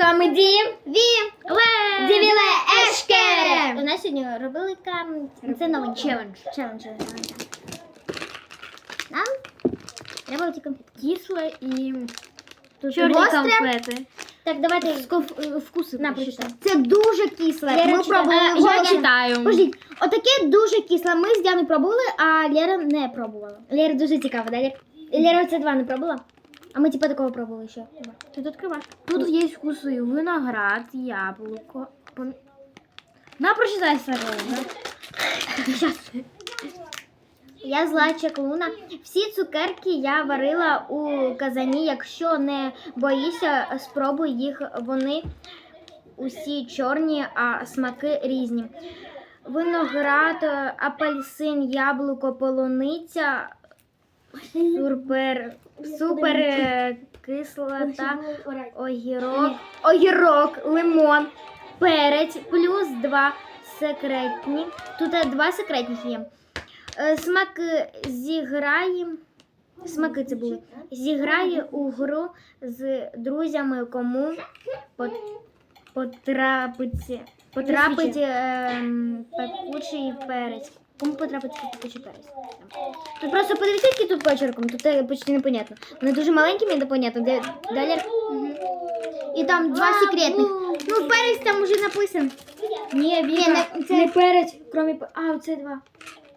вами Дім, Ві, Ле! Дівіле Ешкере. У нас сьогодні рубрика, це новий челендж. Челендж. челендж. Нам треба ці конфети. Кисле і Тут чорні гостре. конфети. Так, давайте Скоф- Вкуси на прочитай. Це дуже кисле. Лера Ми читає. пробували. А, я читаю. Подождіть, отаке дуже кисле. Ми з Діаною пробували, а Лера не пробувала. Лера дуже цікаво, да? Лера? Оце два не пробувала? А ми типа такого пробували ще. Тут відкриваш. Тут є вкуси виноград, яблуко. пом- На, прочитай Сарона. Я зла чаклуна. Всі цукерки я варила у казані. Якщо не боїшся, спробуй їх. Вони усі чорні, а смаки різні. Виноград, апельсин, яблуко, полуниця, супер, супер е, кислота, огірок, огірок, лимон, перець, плюс два секретні. Тут е, два секретних є. Е, Смак е, зіграє. Смаки це були. Зіграє у гру з друзями, кому пот- потрапить, потрапить ем, пекучий перець. Кому потрапить пекучий перець? Тут просто подивіться, які тут почерком, тут почти непонятно. Вони дуже маленькими, непонятно. Де, далі. І там два секретних. Ну, перець там уже написано. Ні, Віка, не, це... не перець, крім... А, оце два.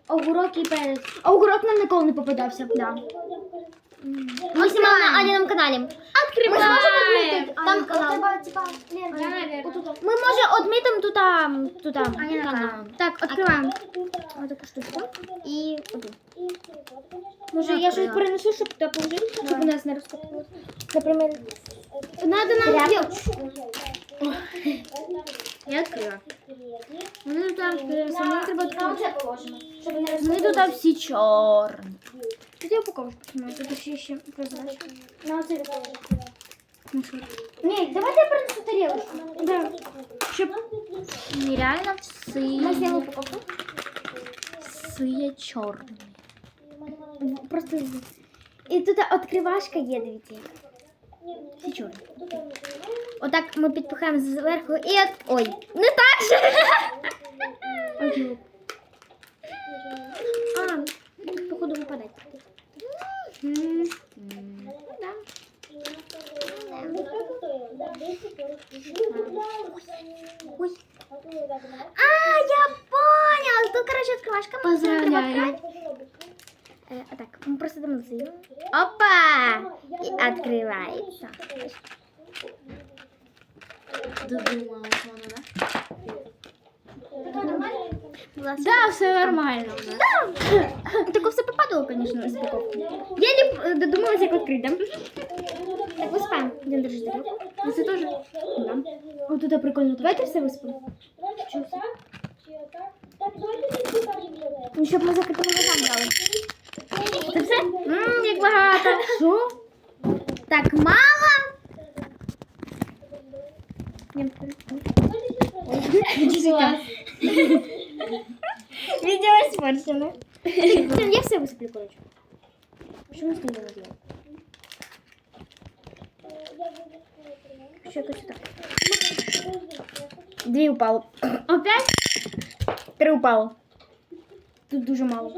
Огурок і перець. А огурок нам ніколи не попадався. Да. Ми знімали на Аліному каналі. Ми зможемо відмітити там канал. Ми може відмітимо тут, а, тут а, канал. Так, відкриваємо. Ось таку штучку. І оту. Може, я щось перенесу, щоб туди положити, щоб у нас не розкопалося. Наприклад, надо нам Я відкрила. Вони тут там, е, самі треба відкрити. Щоб не Вони тут там всі чорні. Где упаковочку снимать? Это все еще прозрачно. На вот это Ну что? Не, давай я принесу тарелочку. Да. Чтоб нереально все. Мы сделаем упаковку. Все черные. Просто І тут открывашка є, дивіться. Всі чорні. Отак ми підпихаємо зверху і от... Ой, не так же! висипаємо. Один держи тарілку. Ну це теж. Да. О, тут прикольно. Давайте все висипаємо. Ну, щоб ми закритими глазами брали. Це все? Ммм, як багато. Що? Так, мало. Клас. Видео испорчено. Я все высыплю, короче. Что мы с ним делаем? Еще хочу так. Дві упало. Опять? Три упало. Тут дуже мало.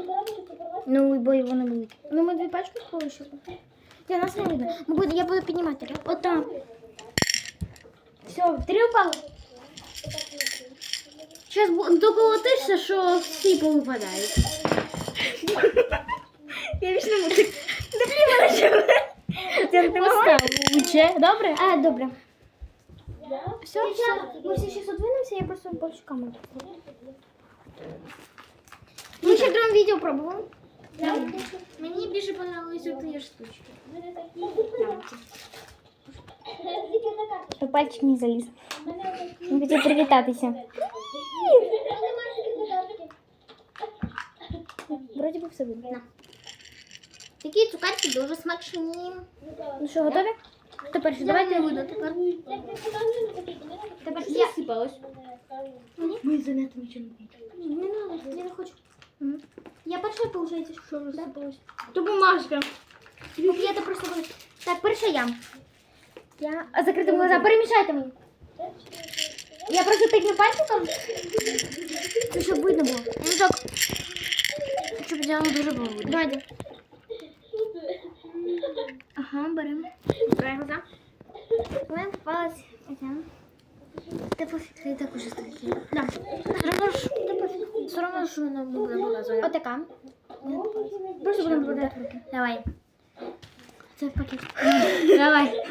Ну, бо вони великі. Ну, ми дві пачки полишили. Я нас не видно. Ми буде, я буду піднімати. От там. Все, три упало. Зараз доколотишся, що всі повипадають. Я вічно можу. Добрі мене чули. Це ти могла? Лучше, добре? А, добре. Все, все. Ми всі ще одвинемося, я просто більше камеру. Ми ще в другому відео пробували. Мені більше подобалися ті штучки. Щоб пальчик не заліз. Він хотів привітатися. Вроді би все видно. Такі цукерки дуже смачні. Ну що, готові? Хто перший? Давайте я буду тепер. Тепер я. Засипалось. Ми занадто нічого не п'ємо. Не надо, я не хочу. Я перша, виходить, що розсипалось. То бумажка. Я то просто буду. Так, перша я. Я... А закрити глаза, перемішайте мені. Я просто тикну пальчиком. Ну, щоб видно було. Ну так, Щоб Діана дуже було давайте. Беремо. Глаза. У мене попалась. Пофіг, я так уже страшно. Да. Все одно, що вона буде показувати. Отака. Просто будемо вкладати руки. Давай. Це в пакет. Давай.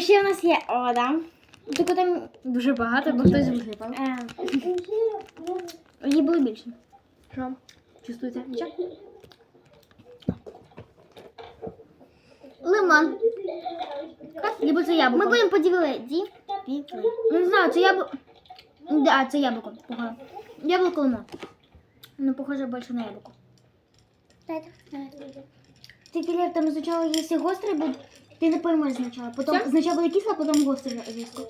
Ще у нас є ода. Тільки там Дуже багато, бо хтось висипав. е, її було більше. Що? Чувствуєте? Лимон. Либо це яблуко. Ми будемо поділити. Ді. Не знаю, це яблуко. Да, це яблуко. Похоже. Яблуко лимон. Ну, похоже більше на яблуко. Тільки Лер, там спочатку, якщо гостре буде, ти не поймеш. Потім Все? спочатку буде кисло, а потім гостре різко.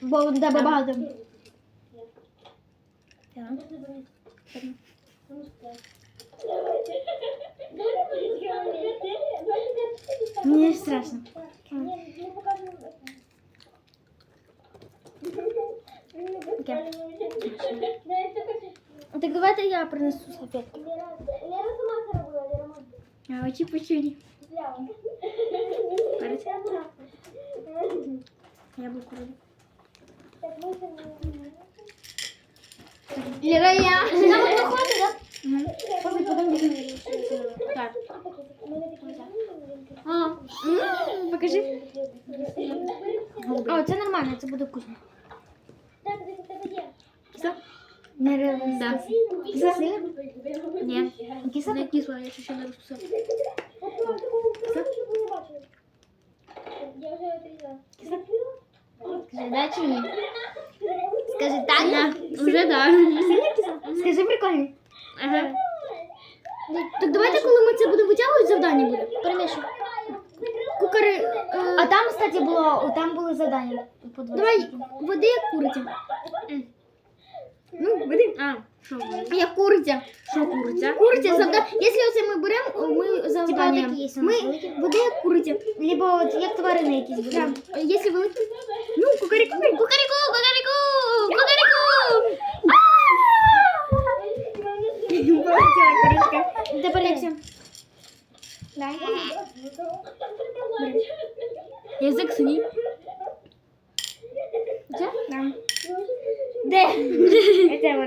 Бо да, бо багато. Так. Мені ж страшно. Окей. Так давайте я принесу салфетку. А очі почуні. Перець. Яблуко роблю. Лера, я. Нам виходить, Кисло? Я ще не да чи ні? Скажи, так? Да. Вже да. Скажи, прикольно. Ага. Так давайте, коли ми це будемо витягувати, завдання буде. Перемішуй. Кукари. А там, кстати, було, там були завдання. Давай, води як куриця. Ну, води. А, що ви? Як куриця. Що куриця? Куриця завдання. Якщо оце ми беремо, ми завдання. Ми води як куриця. Либо от як тварини якісь будемо. Якщо великі. Ну, кукаріку. Кукаріку, кукаріку, кукаріку. Полетіла курочка. Тепер як все. Дай. Язик синій. Це? Да. Де? Це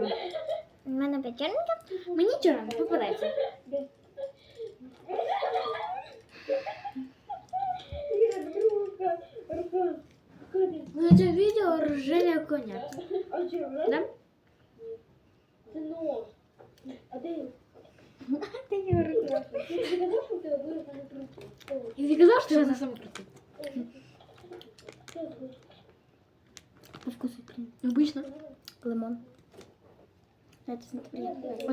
ворожила. У мене п'ятерника. Мені нічого не попадається. Ну, це відео ржеля коня. Да? Ти не ворожила. І ти казав, що це саме крутий. По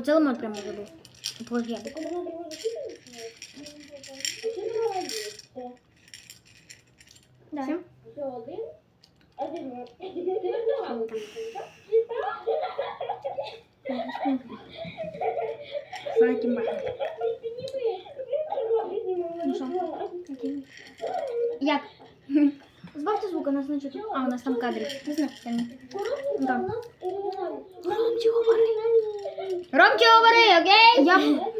Оце лимон прямо забув. Положи. Да. Все? Франкін Бахер. Ну що? Як? Збавте звук, у нас не чути. А, у нас там кадри. Не знаю. Да. Ромчик, говори. Ромче, говори, окей? Яблуко.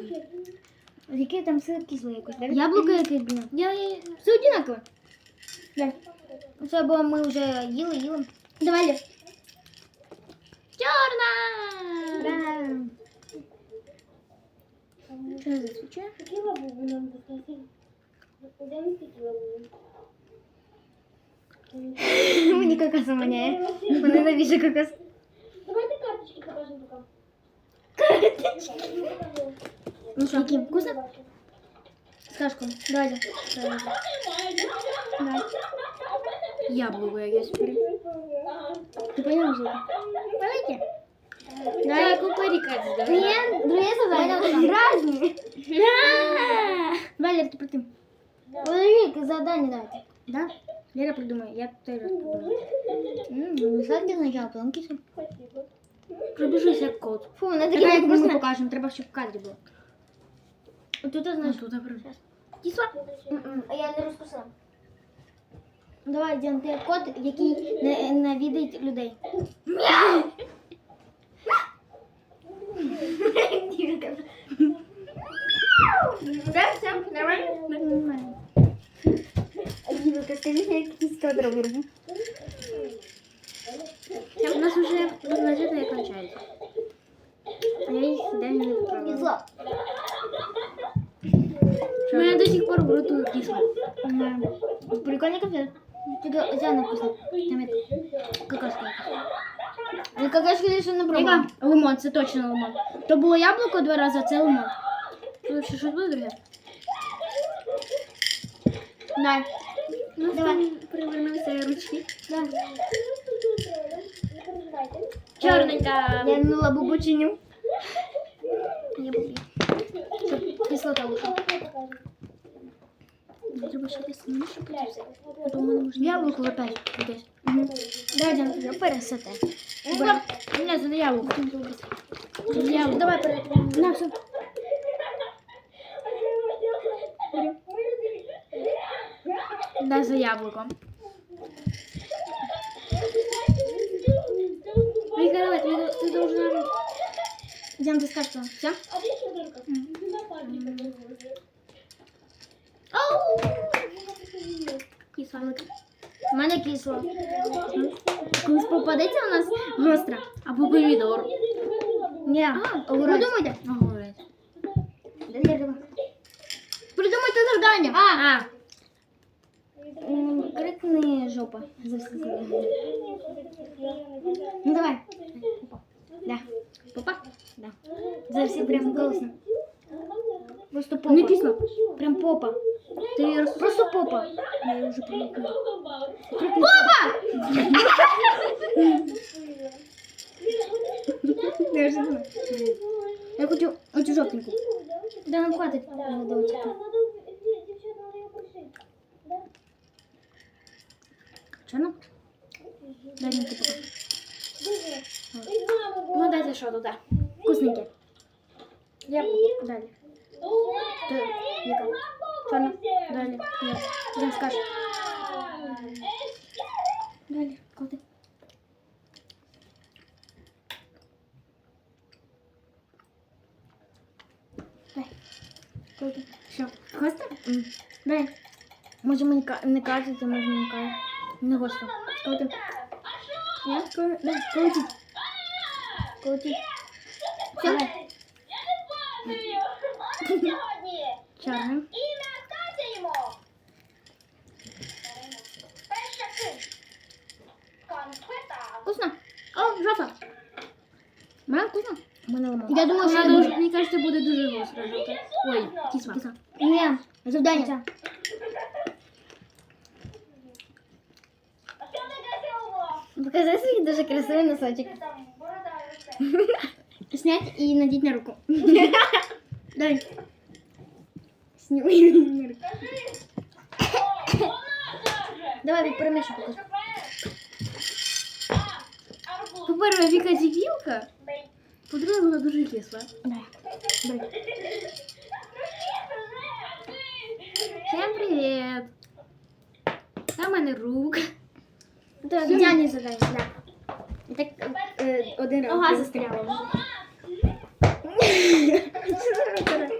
Яке там все кисле якось, так? Яблуко яке, блін. Я, я, Все одинаково. Да. Це бо ми вже їли, їли. Давай, Лев. Чорна! Да. Що за свіча? Мені кокос маняє. Мене навіщо кокос. Давайте карточки покажемо пока. Ну що, Ким, вкусно? С кашком. Давай, давай. Давай. Яблуко якесь. Ты понял, что это? Давайте. Дай кукаріка Нет, другие задания. Разные. Валер, ты придумай. Подожди, задание дайте. Да? Лера придумай, я тоже придумаю. Ну, сладкий сначала, потом кислый. Пробіжись як кот. Фу, надо Така, як ми покажемо, треба, щоб в кадрі було. Тут, знаешь, тут. Кисло? А я не розкусила. Давай, Діан, ти кот, який не, людей. Да, все, нормально. Дівка, скажи, як кіська дробина. У нас Диана вкусно. Там это какашка. Ну какашка не пробувала. Яка? Лимон, це точно лимон. То було яблуко два рази, а це лимон. Ще щось буде друге? Дай. Ну, Давай. привернувся ручки. Дай. Чорненька. Я на буду. Щоб кислота ушла. Треба ще десь менше подивитися. А то в мене може яблуко опять. Десь. Дай, Диана, я пересете. Ні, це не яблуко. Це не яблуко. Давай перед. На, все. Дай за яблуко. Вика, давай, ты, должна... Диана, ты скажешь, что? Все? А де ще дирка? На пальчиках. Кисло. У мене кисло. Колись попадеться у нас гостра. Або помідор. Ні, огурець. придумайте. Огурець. Придумайте завдання. А, а. Крикни жопа. За все це. Ну давай. Да. Попа? Да. За все прям голосно. Просто попа. Не кисло. Прям попа. Роз... Просто попа. Я вже привикла. Попа! Я хочу оцю жовтеньку. Да нам хватить. голодовочки. Чорно? Дай мені пока. Ну, дайте що туди. Вкусненьке. Яблуко. Далі. Никому. Черно. Далее. Нет. Идем скажем. Далее. Клади. Дай. Клади. Все. Гостро? Mm. Дай. Не, не кажеться, можемо не кажеться. Не гостро. Клади. Я скажу. Дай. Клади. Клади. Все. Я не спалю. Перша киш. Конфета. Вкусно. О, жовта. Мене вкусно. У мене лимон. Я думаю, що Вона я дуже, дуже... мені кажется, буде дуже гостра жовта. Ой, кисла. Киса. Ні, завдання. А що таке було? Покажи свій дуже красивий носочок. Там борода росте. Снять і надіть на руку. Дай. поясню. Давай перемішай. По-перше, Віка дебілка. По-друге, вона дуже кисла. Всем привет! Там мене рук. Я не задаю, да. Так е, один раз. Ага, застряла.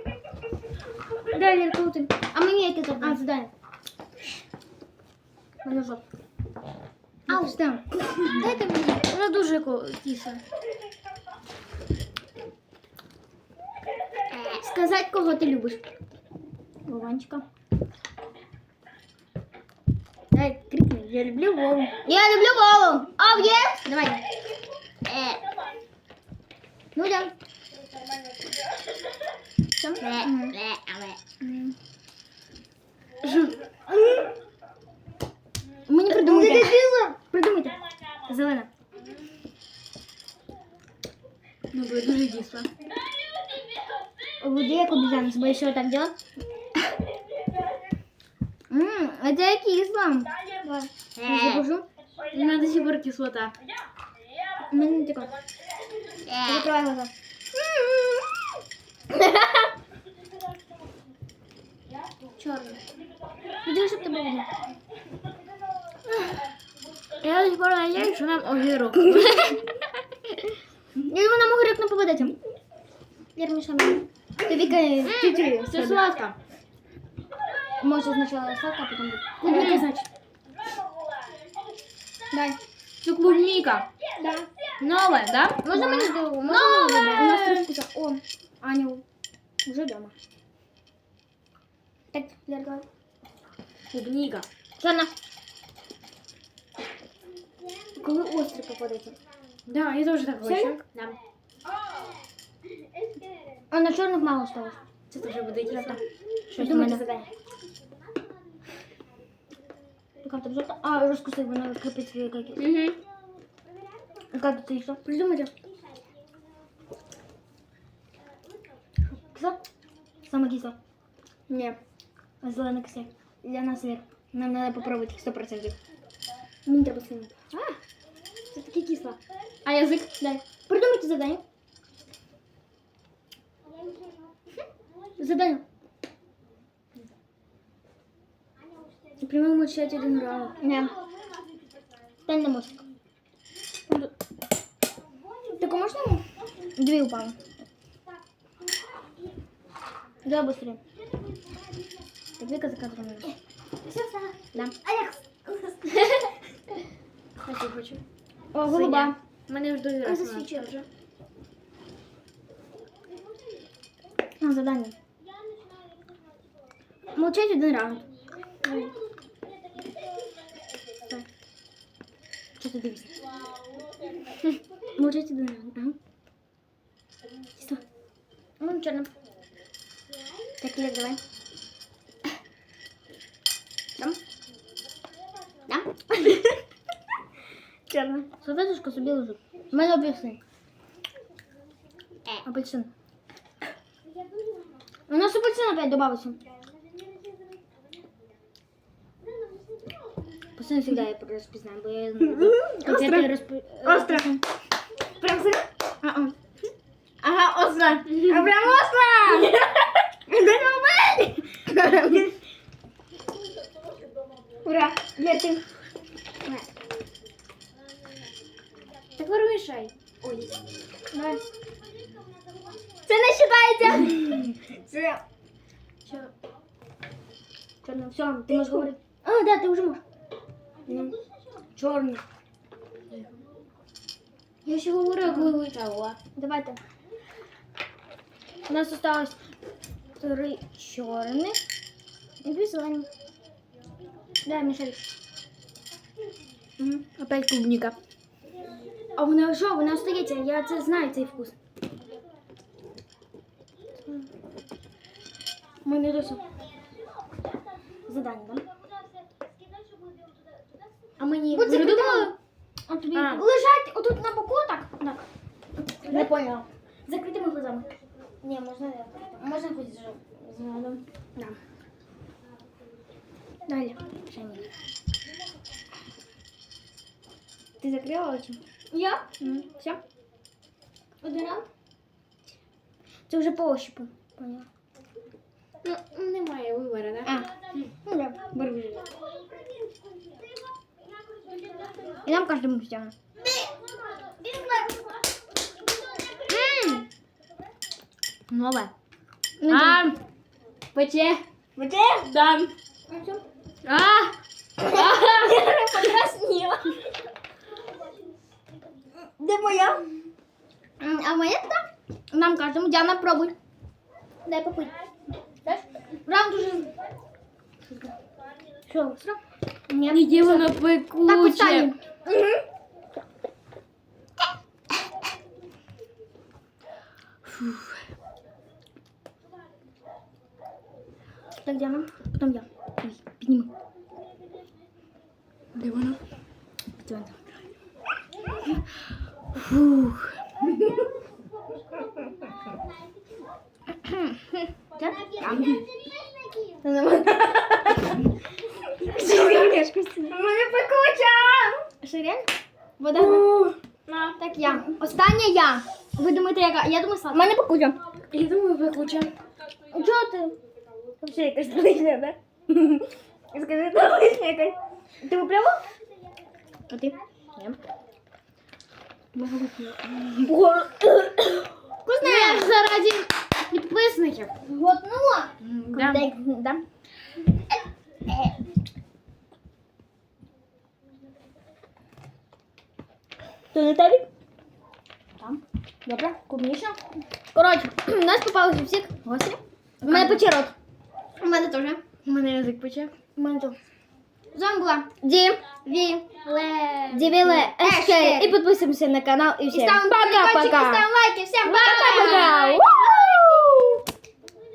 Дай, Лірка, у тебе. А мені яке завдання? А, задання. Мене жовта. Ау, став. Дайте мені. Вона дуже ко- кисла. Сказати, кого ти любиш. Вованчика. Дай, крикни. Я люблю Вову. Я люблю Вову. А, є? Давай. Е. Ну, да. Там? Мгм. М. Мені придумайте. Придумайте. Зелена. Ну, ви дуже кисла. Води як обезьяна. Собой еще так делать? Ммм, это я кисло. Закажу. У мене до сих пор кислота. Мені не тако. Закривай глаза. Чорний Іди, щоб тебе видно. Я до сих пор надеюсь, что нам огірок. Я думаю, нам огірок не попадеться. Вірміша мені. Тобі чуть-чуть. Це сладко. Може спочатку сладко, а потім буде. Яке значить? Дай. Це клубника. Да. Нове, да? Можна мені другу? Можна Нове! мені? У нас три вкуса. О, Аню. Уже дома. Так, Лер, давай. Клубника. Чорна. Коли острий попадеться. Да, я тоже так Серйозно? хочу. Да. А на чорних мало сталося. Це теж буде інтересно. Щось Думайте, у мене. задання. Яка там жовта? А, розкусив, вона крепить свої каки. Угу. Как ты что? Придумайте. Кисло? Самое кисло. Ні. А зеленый кисет. Для нас вверх. Нам надо попробовать сто процентов. Мне треба сильно. А, это таки кисло. А язик? Дай. Придумайте задание. Задание. Прямо мучать один раунд. Не. Стань на мостик. Так а можно? Две упало. Давай быстрее. Так, двигай за кадром. Да. Алекс. Хочу, хочу. О, голуба. Мене ж А, довіра. засвічує вже. На задание. Молчать один раунд. Так. Що ти дивишся? Молчать один раунд. Ага. Що? Ну, чорно. Так, Лев, давай. Там? Там? Чорно. Салфеточку собі лежу. У мене апельсин. Апельсин. У нас апельсин опять добавился. Апельсин всегда я распознаю, бо я распо... Остро. Прям сыр? Ага, остро. А прям остро! Да не Ура! Для ты. Так вирішай. Ой. Давай. Це не считається. Це. Що? Чорно, все, ти можеш говорити. А, да, ти вже можеш. Ну, чорний. Я ще говорю, коли витягла. Давайте. У нас осталось три чорних і дві зелені. Дай, Мішель. Угу. Опять клубника. А вона що, вона остається, я це знаю, цей вкус. Ми не досі. Задання, так? А мені Будь придумали? А тобі А. лежать отут на боку, так? Так. Не поняла. Закритими глазами. Ні, можна не. Можна хоч з згодом. Да. Далі. Ще ні. Ти закрила очі? Я? Все? Один раз? Це вже по ощупу. Поняла. Ну, немає вибору, да? А. Ну да, бери вже. І нам кожному стягне. Нове. Ну, А, пече. Где? Да. А! Покраснела. Где моя? А моя да? Нам каждому. Диана, пробуй. Дай попыть. Дашь? Раунд уже. Что, все? Нет. Іди вона Так, пекуче. Так, Диана, потом я. Ой, подними. Де вона? Диана. Фух. Да? Та нема. Мене пекуча! Ширен? Вода. Так, я. Остання я. Ви думаєте, яка? Я думаю, сладка. Мене пекуча. Я думаю, пекуче. Чого ти? Вообще якась двоєчня, да? Скажи, двоєчня якась. Ти випляла? А ти? Ні. Я ж заради підписників. Глотнула? Да. Так, да. Ти не Тарік? Там. Добре, клубнічно. Коротше, у нас попалися всі гості. У мене почерок. У мене теж. У мене язик почав. У мене теж. З вами була Ді. Ві. Дівіле Ешке. Ешке. І підписуємося на канал і всім ставимо пока-пока. ставимо лайки. Всім пока! Пока-пока. Ву!